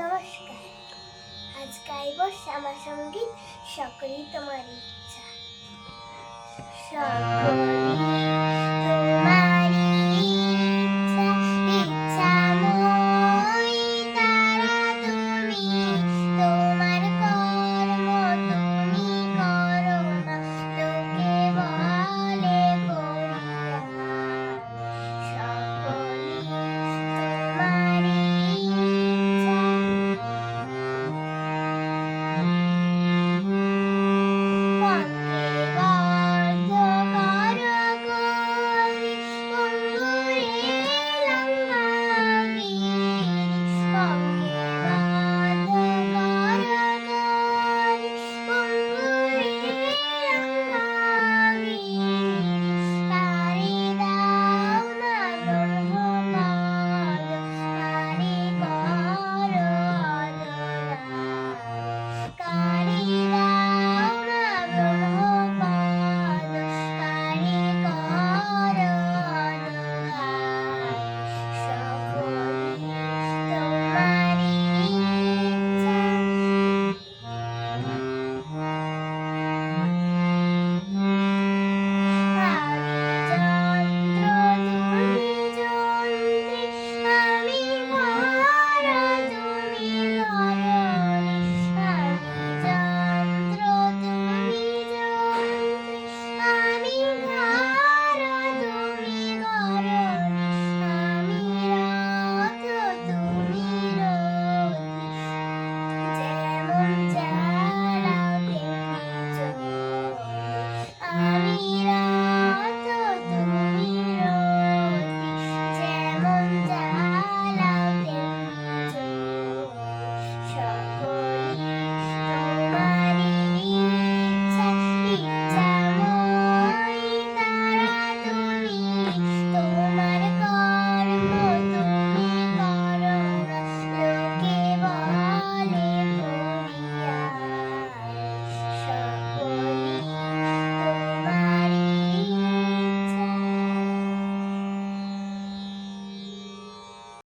নমস্কার। আজ গাইব শ্যামা সংগীত সকলেই তোমার ইচ্ছা। সকল